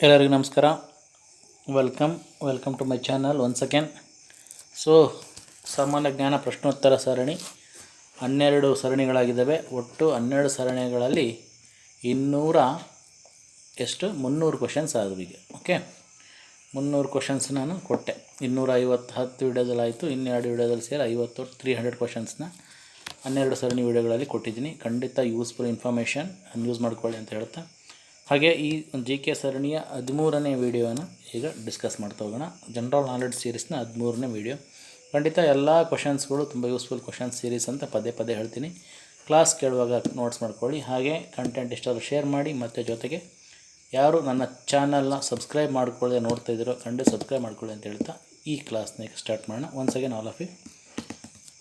ಎಲ್ಲರಿಗೂ ನಮಸ್ಕಾರ. Welcome welcome to my channel one second so ಸಾಮಾನ್ಯ ಜ್ಞಾನ ಪ್ರಶ್ನೋತ್ತರ ಸರಣಿ. ಹನ್ನೆರಡು ಸರಣಿಗಳಾಗಿದ್ದಾವೆ. ಒಟ್ಟು ಹನ್ನೆರಡು ಸರಣಿಗಳಲ್ಲಿ ಇನ್ನೂರ ಎಷ್ಟು? ಮುನ್ನೂರು ಕ್ವಶನ್ಸ್ ಆದವು ಓಕೆ ಮುನ್ನೂರು ಕ್ವಶನ್ಸ್ ನಾನು ಕೊಟ್ಟೆ. ಇನ್ನೂರ ಐವತ್ತು ಹತ್ತು ವೀಡಿಯೋದಲ್ಲಿ ಆಯಿತು. ಇನ್ನೆರಡು ವಿಡಿಯೋದಲ್ಲಿ ಸೇರಿ ಐವತ್ತು ತ್ರೀ ಹಂಡ್ರೆಡ್ ಕ್ವಶನ್ಸ್ನ ಹನ್ನೆರಡು ಸರಣಿ ವಿಡಿಯೋಗಳಲ್ಲಿ ಕೊಟ್ಟಿದ್ದೀನಿ. ಖಂಡಿತ ಯೂಸ್ಫುಲ್ ಇನ್ಫಾರ್ಮೇಷನ್ ಯೂಸ್ ಮಾಡ್ಕೊಳ್ಳಿ ಅಂತ ಹೇಳ್ತಾ. ಹಾಗೆ ಈ ಜಿ ಕೆ ಸರಣಿಯ ಹದಿಮೂರನೇ ವಿಡಿಯೋನ ಈಗ ಡಿಸ್ಕಸ್ ಮಾಡ್ತಾ ಹೋಗೋಣ. ಜನರಲ್ ನಾಲೆಡ್ಜ್ ಸೀರೀಸ್ನ ಹದಿಮೂರನೇ ವಿಡಿಯೋ. ಖಂಡಿತ ಎಲ್ಲ ಕ್ವಶನ್ಸ್ಗಳು ತುಂಬ ಯೂಸ್ಫುಲ್ ಕ್ವಶನ್ ಸೀರೀಸ್ ಅಂತ ಪದೇ ಪದೇ ಹೇಳ್ತೀನಿ. ಕ್ಲಾಸ್ ಕೇಳುವಾಗ ನೋಟ್ಸ್ ಮಾಡ್ಕೊಳ್ಳಿ. ಹಾಗೆ ಕಂಟೆಂಟ್ ಇಷ್ಟಾದರೂ ಶೇರ್ ಮಾಡಿ ಮತ್ತು ಜೊತೆಗೆ ಯಾರು ನನ್ನ ಚಾನಲ್ನ ಸಬ್ಸ್ಕ್ರೈಬ್ ಮಾಡ್ಕೊಳ್ಳದೆ ನೋಡ್ತಾ ಇದ್ದೀರೋ ಖಂಡಿತ ಸಬ್ಸ್ಕ್ರೈಬ್ ಮಾಡ್ಕೊಳ್ಳಿ ಅಂತ ಹೇಳ್ತಾ ಈ ಕ್ಲಾಸ್ನ ಸ್ಟಾರ್ಟ್ ಮಾಡೋಣ. Once again all of you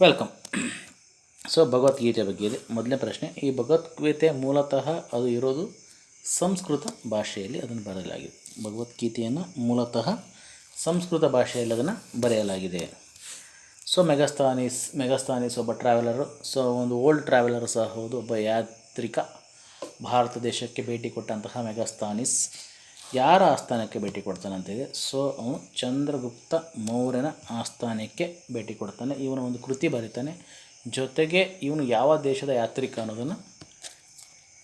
welcome so Bhagavad Gita ಬಗ್ಗೆ ಇದೆ ಮೊದಲನೇ ಪ್ರಶ್ನೆ, ಈ ಭಗವದ್ಗೀತೆ ಮೂಲತಃ ಅದು ಇರೋದು ಸಂಸ್ಕೃತ ಭಾಷೆಯಲ್ಲಿ ಅದನ್ನು ಬರೆಯಲಾಗಿದೆ. ಭಗವದ್ಗೀತೆಯನ್ನು ಮೂಲತಃ ಸಂಸ್ಕೃತ ಭಾಷೆಯಲ್ಲಿ ಅದನ್ನು ಬರೆಯಲಾಗಿದೆ. ಸೊ ಮೆಗಸ್ತಾನೀಸ್ ಮೆಗಸ್ತಾನೀಸ್ ಒಬ್ಬ ಟ್ರಾವೆಲರು ಸೊ, ಒಂದು ಓಲ್ಡ್ ಟ್ರಾವೆಲರ್ ಸಹ ಹೌದು. ಒಬ್ಬ ಯಾತ್ರಿಕ ಭಾರತ ದೇಶಕ್ಕೆ ಭೇಟಿ ಕೊಟ್ಟಂತಹ ಮೆಗಸ್ತಾನಿಸ್ ಯಾರ ಆಸ್ಥಾನಕ್ಕೆ ಭೇಟಿ ಕೊಡ್ತಾನಂತಿದೆ ಸೊ, ಅವನು ಚಂದ್ರಗುಪ್ತ ಮೌರ್ಯನ ಆಸ್ಥಾನಕ್ಕೆ ಭೇಟಿ ಕೊಡ್ತಾನೆ. ಇವನ ಒಂದು ಕೃತಿ ಬರೀತಾನೆ. ಜೊತೆಗೆ ಇವನು ಯಾವ ದೇಶದ ಯಾತ್ರಿಕ ಅನ್ನೋದನ್ನು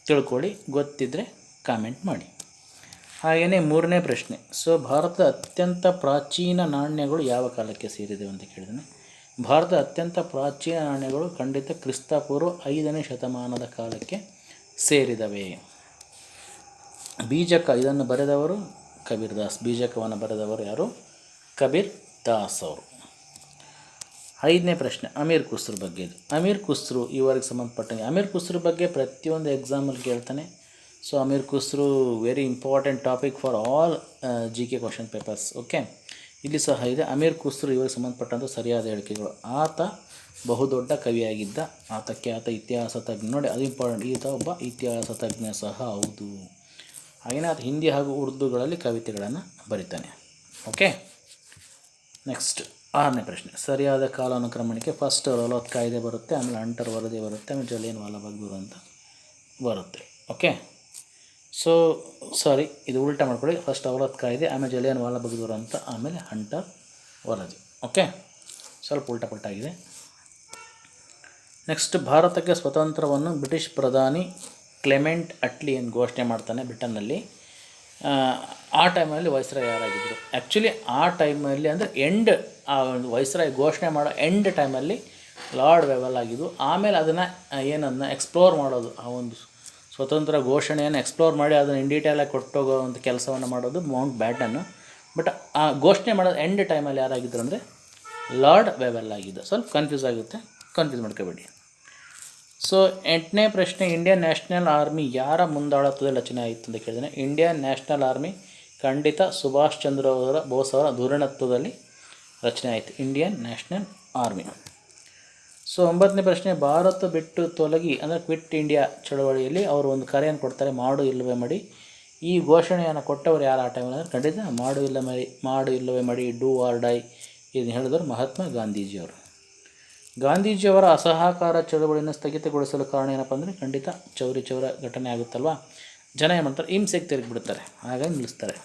ತಿಳ್ಕೊಳ್ಳಿ. ಗೊತ್ತಿದ್ದರೆ ಕಾಮೆಂಟ್ ಮಾಡಿ. ಹಾಗೆಯೇ ಮೂರನೇ ಪ್ರಶ್ನೆ. ಸೊ, ಭಾರತದ ಅತ್ಯಂತ ಪ್ರಾಚೀನ ನಾಣ್ಯಗಳು ಯಾವ ಕಾಲಕ್ಕೆ ಸೇರಿದೆ ಅಂತ ಕೇಳಿದ್ದಾನೆ ಭಾರತದ ಅತ್ಯಂತ ಪ್ರಾಚೀನ ನಾಣ್ಯಗಳು ಖಂಡಿತ ಕ್ರಿಸ್ತಪೂರ್ವ ಐದನೇ ಶತಮಾನದ ಕಾಲಕ್ಕೆ ಸೇರಿದವೆ. ಬೀಜಕ, ಇದನ್ನು ಬರೆದವರು ಕಬೀರ್ ದಾಸ್ ಬೀಜಕವನ್ನು ಬರೆದವರು ಯಾರು? ಕಬೀರ್ ದಾಸ್ ಅವರು. ಐದನೇ ಪ್ರಶ್ನೆ, ಅಮೀರ್ ಖುಸ್ರು ಬಗ್ಗೆ. ಇದು ಅಮೀರ್ ಖುಸ್ರು ಇವರಿಗೆ ಸಂಬಂಧಪಟ್ಟಂಗೆ. ಅಮೀರ್ ಖುಸ್ರು ಬಗ್ಗೆ ಪ್ರತಿಯೊಂದು ಎಕ್ಸಾಮಲ್ಲಿ ಕೇಳ್ತಾನೆ. So Amir Khusrau very important topic for all G K question papers okay ಇಲ್ಲಿ ಸಹ ಇದೆ. ಅಮೀರ್ ಕುಸ್ರು ಇವರಿಗೆ ಸಂಬಂಧಪಟ್ಟಂಥ ಸರಿಯಾದ ಹೇಳಿಕೆಗಳು. ಆತ ಬಹುದೊಡ್ಡ ಕವಿಯಾಗಿದ್ದ. ಆತಕ್ಕೆ ಆತ ಇತಿಹಾಸ ತಜ್ಞ. ನೋಡಿ, ಅದು ಇಂಪಾರ್ಟೆಂಟ್ ಈತ ಒಬ್ಬ ಇತಿಹಾಸ ತಜ್ಞ ಸಹ. ಹೌದು. ಹಾಗೆಯೇ ಆತ ಹಿಂದಿ ಹಾಗೂ ಉರ್ದುಗಳಲ್ಲಿ ಕವಿತೆಗಳನ್ನು ಬರಿತಾನೆ. ಓಕೆ? ನೆಕ್ಸ್ಟ್ ಆರನೇ ಪ್ರಶ್ನೆ. ಸರಿಯಾದ ಕಾಲಾನುಕ್ರಮಣಕ್ಕೆ ಫಸ್ಟ್ ರೌಲತ್ ಕಾಯ್ದೆ ಬರುತ್ತೆ, ಆಮೇಲೆ ಅಂಟರ್ ವರದಿ ಬರುತ್ತೆ, ಆಮೇಲೆ ಜಲಿಯನ್ ವಾಲಾಬಾಗ್ ಅಂತ ಬರುತ್ತೆ. ಓಕೆ? ಸೊ ಸಾರಿ ಇದು ಉಲ್ಟಾ ಮಾಡ್ಕೊಳ್ಳಿ. ಫಸ್ಟ್ ಅವಲತ್ ಕಾಯಿದೆ, ಆಮೇಲೆ ಜಲಿಯನ್ ವಾಲಾಬಾಗ್ ಅಂತ, ಆಮೇಲೆ ಹಂಟರ್ ವರದಿ. ಓಕೆ ಸ್ವಲ್ಪ ಉಲ್ಟಾ ಪಲ್ಟಾಗಿದೆ ನೆಕ್ಸ್ಟ್ ಭಾರತಕ್ಕೆ ಸ್ವತಂತ್ರವನ್ನು ಬ್ರಿಟಿಷ್ ಪ್ರಧಾನಿ ಕ್ಲೆಮೆಂಟ್ ಅಟ್ಲಿ ಏನು ಘೋಷಣೆ ಮಾಡ್ತಾನೆ ಬ್ರಿಟನ್ನಲ್ಲಿ. ಆ ಟೈಮಲ್ಲಿ ವೈಸ್ರಾಯ್ ಯಾರಾಗಿದ್ದರು ಆ್ಯಕ್ಚುಲಿ ಆ ಟೈಮಲ್ಲಿ ಅಂದರೆ ಎಂಡ್ ಆ ಒಂದು ವೈಸ್ರಾಯ್ ಘೋಷಣೆ ಮಾಡೋ ಎಂಡ್ ಟೈಮಲ್ಲಿ ಲಾರ್ಡ್ ವೆವೆಲ್ ಆಗಿದ್ದು, ಆಮೇಲೆ ಅದನ್ನು ಏನನ್ನ ಎಕ್ಸ್ಪ್ಲೋರ್ ಮಾಡೋದು, ಆ ಒಂದು ಸ್ವತಂತ್ರ ಘೋಷಣೆಯನ್ನು ಎಕ್ಸ್ಪ್ಲೋರ್ ಮಾಡಿ ಅದನ್ನು ಇನ್ ಡೀಟೇಲಾಗಿ ಕೊಟ್ಟೋಗೋ ಒಂದು ಕೆಲಸವನ್ನು ಮಾಡೋದು ಮೌಂಟ್ ಬ್ಯಾಟನ್ನು ಬಟ್ ಆ ಘೋಷಣೆ ಮಾಡೋದು ಎಂಡ್ ಟೈಮಲ್ಲಿ ಯಾರಾಗಿದ್ದರು ಅಂದರೆ ಲಾರ್ಡ್ ವೆವೆಲ್ ಆಗಿದ್ದು. ಸ್ವಲ್ಪ ಕನ್ಫ್ಯೂಸ್ ಆಗುತ್ತೆ. ಕನ್ಫ್ಯೂಸ್ ಮಾಡ್ಕೋಬೇಡಿ. ಸೊ ಎಂಟನೇ ಪ್ರಶ್ನೆ ಇಂಡಿಯನ್ ನ್ಯಾಷನಲ್ ಆರ್ಮಿ ಯಾರ ಮುಂದಾಳತ್ವದಲ್ಲಿ ರಚನೆ ಆಯಿತು ಅಂತ ಕೇಳಿದ್ರೆ ಇಂಡಿಯನ್ ನ್ಯಾಷನಲ್ ಆರ್ಮಿ ಖಂಡಿತ ಸುಭಾಷ್ ಚಂದ್ರ ಅವರ ಬೋಸ್ ಅವರ ಧುರಣತ್ವದಲ್ಲಿ ರಚನೆ ಆಯಿತು. ಇಂಡಿಯನ್ ನ್ಯಾಷನಲ್ ಆರ್ಮಿ ಸೊ ಒಂಬತ್ತನೇ ಪ್ರಶ್ನೆ, ಭಾರತ ಬಿಟ್ಟು ತೊಲಗಿ ಅಂದರೆ ಕ್ವಿಟ್ ಇಂಡಿಯಾ ಚಳವಳಿಯಲ್ಲಿ ಅವರು ಒಂದು ಕರೆಯನ್ನು ಕೊಡ್ತಾರೆ, ಮಾಡು ಇಲ್ಲವೇ ಮಡಿ. ಈ ಘೋಷಣೆಯನ್ನು ಕೊಟ್ಟವರು ಯಾರು ಆ ಟೈಮಲ್ಲಿ ಅಂದರೆ ಖಂಡಿತ ಮಾಡು ಇಲ್ಲ ಮರಿ ಮಾಡು ಇಲ್ಲವೇ ಮಡಿ ಡೂ ಆರ್ ಡೈ ಇದನ್ನು ಹೇಳಿದವರು ಮಹಾತ್ಮ ಗಾಂಧೀಜಿಯವರು. ಗಾಂಧೀಜಿಯವರ ಅಸಹಕಾರ ಚಳವಳಿಯನ್ನು ಸ್ಥಗಿತಗೊಳಿಸಲು ಕಾರಣ ಏನಪ್ಪ ಅಂದರೆ ಖಂಡಿತ ಚೌರಿ ಚೌರ ಘಟನೆ ಆಗುತ್ತಲ್ವ? ಜನ ಏನು ಮಾಡ್ತಾರೆ? ಹಿಂಸೆಗೆ ತಿರುಗಿಬಿಡ್ತಾರೆ. ಹಾಗಾಗಿ ನಿಲ್ಲಿಸ್ತಾರೆ.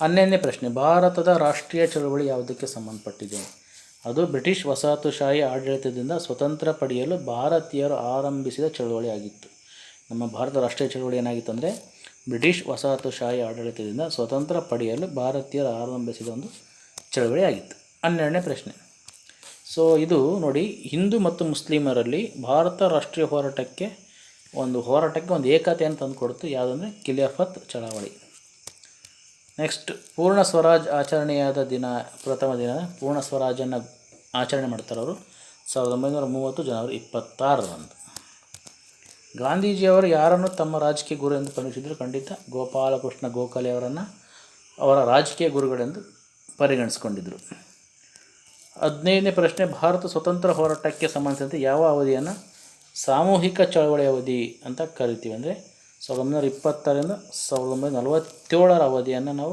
ಹನ್ನೊಂದನೇ ಪ್ರಶ್ನೆ, ಭಾರತದ ರಾಷ್ಟ್ರೀಯ ಚಳವಳಿ ಯಾವುದಕ್ಕೆ ಸಂಬಂಧಪಟ್ಟಿದೆ? ಅದು ಬ್ರಿಟಿಷ್ ವಸಾಹತುಶಾಹಿ ಆಡಳಿತದಿಂದ ಸ್ವತಂತ್ರ ಪಡೆಯಲು ಭಾರತೀಯರು ಆರಂಭಿಸಿದ ಚಳವಳಿ ಆಗಿತ್ತು ನಮ್ಮ ಭಾರತ ರಾಷ್ಟ್ರೀಯ ಚಳುವಳಿ ಏನಾಗಿತ್ತು ಅಂದರೆ, ಬ್ರಿಟಿಷ್ ವಸಾಹತುಶಾಹಿ ಆಡಳಿತದಿಂದ ಸ್ವತಂತ್ರ ಪಡೆಯಲು ಭಾರತೀಯರು ಆರಂಭಿಸಿದ ಒಂದು ಚಳವಳಿ ಆಗಿತ್ತು ಹನ್ನೆರಡನೇ ಪ್ರಶ್ನೆ. ಸೊ ಇದು ನೋಡಿ, ಹಿಂದೂ ಮತ್ತು ಮುಸ್ಲಿಮರಲ್ಲಿ ಭಾರತ ರಾಷ್ಟ್ರೀಯ ಹೋರಾಟಕ್ಕೆ ಒಂದು ಹೋರಾಟಕ್ಕೆ ಒಂದು ಏಕತೆಯನ್ನು ತಂದುಕೊಡ್ತು ಯಾವುದಂದ್ರೆ, ಖಿಲಾಫತ್ ಚಳವಳಿ. ನೆಕ್ಸ್ಟ್ ಪೂರ್ಣ ಸ್ವರಾಜ್ ಆಚರಣೆಯಾದ ದಿನ, ಪ್ರಥಮ ದಿನ ಪೂರ್ಣ ಸ್ವರಾಜನ್ನು ಆಚರಣೆ ಮಾಡ್ತಾರೆ ಅವರು. ಸಾವಿರದ ಒಂಬೈನೂರ ಮೂವತ್ತು ಜನವರಿ ಇಪ್ಪತ್ತಾರರಂದು. ಗಾಂಧೀಜಿಯವರು ಯಾರನ್ನು ತಮ್ಮ ರಾಜಕೀಯ ಗುರು ಎಂದು ಪರಿಗಣಿಸಿದ್ರು? ಖಂಡಿತ ಗೋಪಾಲಕೃಷ್ಣ ಗೋಖಲೆ ಅವರನ್ನು ಅವರ ರಾಜಕೀಯ ಗುರುಗಳೆಂದು ಪರಿಗಣಿಸ್ಕೊಂಡಿದ್ದರು ಹದಿನೈದನೇ ಪ್ರಶ್ನೆ, ಭಾರತ ಸ್ವತಂತ್ರ ಹೋರಾಟಕ್ಕೆ ಸಂಬಂಧಿಸಿದಂತೆ ಯಾವ ಅವಧಿಯನ್ನು ಸಾಮೂಹಿಕ ಚಳವಳಿ ಅವಧಿ ಅಂತ ಕರಿತೀವಿ ಅಂದರೆ ಸಾವಿರದ ಒಂಬೈನೂರ ಇಪ್ಪತ್ತರಿಂದ ಸಾವಿರದ ಒಂಬೈನೂರ ನಲವತ್ತೇಳರ ಅವಧಿಯನ್ನು ನಾವು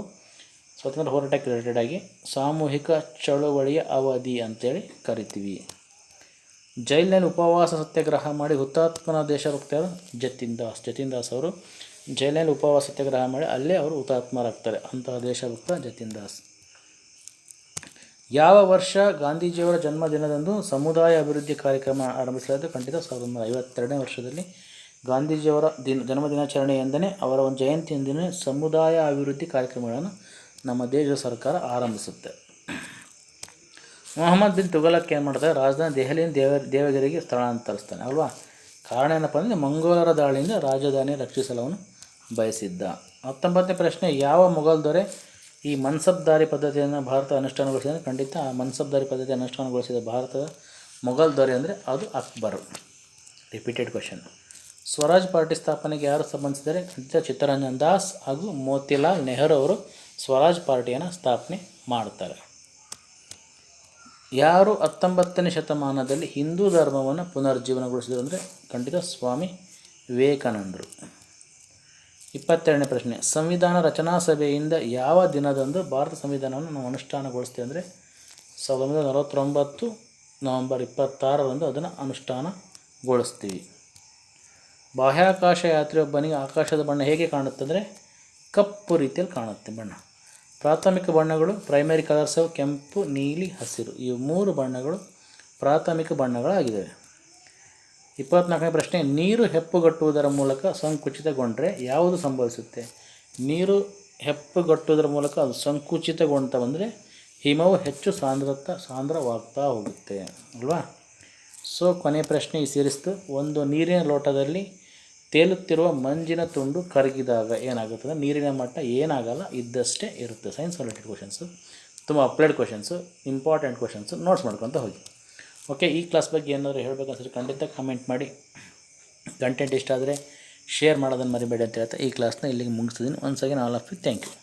ಸ್ವತಂತ್ರ ಹೋರಾಟಕ್ಕೆ ರಿಲೇಟೆಡ್ ಆಗಿ ಸಾಮೂಹಿಕ ಚಳುವಳಿಯ ಅವಧಿ ಅಂತೇಳಿ ಕರಿತೀವಿ. ಜೈಲಿನಲ್ಲಿ ಉಪವಾಸ ಸತ್ಯಾಗ್ರಹ ಮಾಡಿ ಹುತಾತ್ಮನ ದೇಶ ರೂಪ್ತಾರೆ ಜತಿನ್ ದಾಸ್ ಜತಿನ್ ದಾಸ್ ಅವರು ಜೈಲಿನಲ್ಲಿ ಉಪವಾಸ ಸತ್ಯಾಗ್ರಹ ಮಾಡಿ ಅಲ್ಲೇ ಅವರು ಹುತಾತ್ಮರಾಗ್ತಾರೆ, ಅಂತಹ ದೇಶಭಕ್ತ ಜತಿನ್ ದಾಸ್ ಯಾವ ವರ್ಷ ಗಾಂಧೀಜಿಯವರ ಜನ್ಮದಿನದಂದು ಸಮುದಾಯ ಅಭಿವೃದ್ಧಿ ಕಾರ್ಯಕ್ರಮ ಆರಂಭಿಸಲಾಯಿತು ಖಂಡಿತ ಸಾವಿರದ ಒಂಬೈನೂರ ಐವತ್ತೆರಡನೇ ವರ್ಷದಲ್ಲಿ ಗಾಂಧೀಜಿಯವರ ದಿನ ಜನ್ಮ ದಿನಾಚರಣೆ ಎಂದನೇ ಅವರ ಒಂದು ಜಯಂತಿಯಿಂದನೇ ಸಮುದಾಯ ಅಭಿವೃದ್ಧಿ ಕಾರ್ಯಕ್ರಮಗಳನ್ನು ನಮ್ಮ ದೇಶದ ಸರ್ಕಾರ ಆರಂಭಿಸುತ್ತೆ. ಮೊಹಮ್ಮದ್ ಬಿನ್ ತುಗಲಕ್ ಏನು ಮಾಡ್ತಾರೆ? ರಾಜಧಾನಿ ದೆಹಲಿಯಿಂದ ದೇವ ದೇವಗಿರಿಗೆ ಸ್ಥಳಾಂತರಿಸ್ತಾನೆ, ಅಲ್ವಾ? ಕಾರಣ ಏನಪ್ಪ ಅಂದರೆ ಮಂಗೋಲರ ದಾಳಿಯಿಂದ ರಾಜಧಾನಿ ರಕ್ಷಿಸಲು ಬಯಸಿದ್ದ. ಹತ್ತೊಂಬತ್ತನೇ ಪ್ರಶ್ನೆ, ಯಾವ ಮೊಘಲ್ ದೊರೆ ಈ ಮನ್ಸಬ್ದಾರಿ ಪದ್ಧತಿಯನ್ನು ಭಾರತ ಅನುಷ್ಠಾನಗೊಳಿಸಿದ ಖಂಡಿತ ಆ ಮನ್ಸಬ್ದಾರಿ ಪದ್ಧತಿ ಅನುಷ್ಠಾನಗೊಳಿಸಿದ ಭಾರತದ ಮೊಘಲ್ ದೊರೆ ಅಂದರೆ ಅದು Akbar. Repeated question Swaraj party ಸ್ಥಾಪನೆಗೆ ಯಾರು ಸಂಬಂಧಿಸಿದರೆ ಖಂಡಿತ ಚಿತ್ತರಂಜನ್ ದಾಸ್ ಹಾಗೂ ಮೋತಿಲಾಲ್ ನೆಹರು ಅವರು ಸ್ವರಾಜ್ ಪಾರ್ಟಿಯನ್ನು ಸ್ಥಾಪನೆ ಮಾಡ್ತಾರೆ ಯಾರು ಹತ್ತೊಂಬತ್ತನೇ ಶತಮಾನದಲ್ಲಿ ಹಿಂದೂ ಧರ್ಮವನ್ನು ಪುನರ್ಜೀವನಗೊಳಿಸಿದರು ಅಂದರೆ ಖಂಡಿತ ಸ್ವಾಮಿ ವಿವೇಕಾನಂದರು. ಇಪ್ಪತ್ತೆರಡನೇ ಪ್ರಶ್ನೆ, ಸಂವಿಧಾನ ರಚನಾ ಸಭೆಯಿಂದ ಯಾವ ದಿನದಂದು ಭಾರತ ಸಂವಿಧಾನವನ್ನು ನಾವು ಅನುಷ್ಠಾನಗೊಳಿಸ್ತೀವಿ ಅಂದರೆ ಸಾವಿರದ ಒಂಬೈನೂರ ನಲವತ್ತೊಂಬತ್ತು ನವಂಬರ್ ಇಪ್ಪತ್ತಾರರಂದು ಅದನ್ನು ಅನುಷ್ಠಾನಗೊಳಿಸ್ತೀವಿ. ಬಾಹ್ಯಾಕಾಶ ಯಾತ್ರೆಯೊಬ್ಬನಿಗೆ ಆಕಾಶದ ಬಣ್ಣ ಹೇಗೆ ಕಾಣುತ್ತೆ ಅಂದರೆ ಕಪ್ಪು ರೀತಿಯಲ್ಲಿ ಕಾಣುತ್ತೆ ಬಣ್ಣ. ಪ್ರಾಥಮಿಕ ಬಣ್ಣಗಳು ಪ್ರೈಮರಿ ಕಲರ್ಸ್ ಕೆಂಪು, ನೀಲಿ, ಹಸಿರು. ಈ ಮೂರು ಬಣ್ಣಗಳು ಪ್ರಾಥಮಿಕ ಬಣ್ಣಗಳಾಗಿದ್ದಾವೆ. ಇಪ್ಪತ್ನಾಲ್ಕನೇ ಪ್ರಶ್ನೆ, ನೀರು ಹೆಪ್ಪುಗಟ್ಟುವುದರ ಮೂಲಕ ಸಂಕುಚಿತಗೊಂಡರೆ ಯಾವುದು ಸಂಭವಿಸುತ್ತೆ? ನೀರು ಹೆಪ್ಪುಗಟ್ಟುವುದರ ಮೂಲಕ ಅದು ಸಂಕುಚಿತಗೊಂತ ಬಂದರೆ ಹಿಮವು ಹೆಚ್ಚು ಸಾಂದ್ರತ, ಸಾಂದ್ರವಾಗ್ತಾ ಹೋಗುತ್ತೆ, ಅಲ್ವಾ? ಸೊ ಕೊನೆಯ ಪ್ರಶ್ನೆ ಈ ಸೇರಿಸ್ತು ಒಂದು ನೀರಿನ ಲೋಟದಲ್ಲಿ ತೇಲುತ್ತಿರುವ ಮಂಜಿನ ತುಂಡು ಕರಗಿದಾಗ ಏನಾಗುತ್ತದೆ? ನೀರಿನ ಮಟ್ಟ ಏನಾಗಲ್ಲ, ಇದ್ದಷ್ಟೇ ಇರುತ್ತೆ. ಸೈನ್ಸ್ ರಿಲೇಟೆಡ್ ಕ್ವಶನ್ಸು ತುಂಬ applied questions important questions notes ಮಾಡ್ಕೊತ ಹೋಗಿ. ಓಕೆ ಈ ಕ್ಲಾಸ್ ಬಗ್ಗೆ ಏನಾದರೂ ಹೇಳಬೇಕಂದ್ರೆ ಖಂಡಿತ ಕಮೆಂಟ್ ಮಾಡಿ. ಕಂಟೆಂಟ್ ಇಷ್ಟ ಆದರೆ ಶೇರ್ ಮಾಡೋದನ್ನು ಮರಿಬೇಡಿ ಅಂತ ಹೇಳ್ತಾ ಈ ಕ್ಲಾಸ್ನ ಇಲ್ಲಿಗೆ ಮುಗಿಸ್ತಿದ್ದೀನಿ ಒಂದು again all of you thank you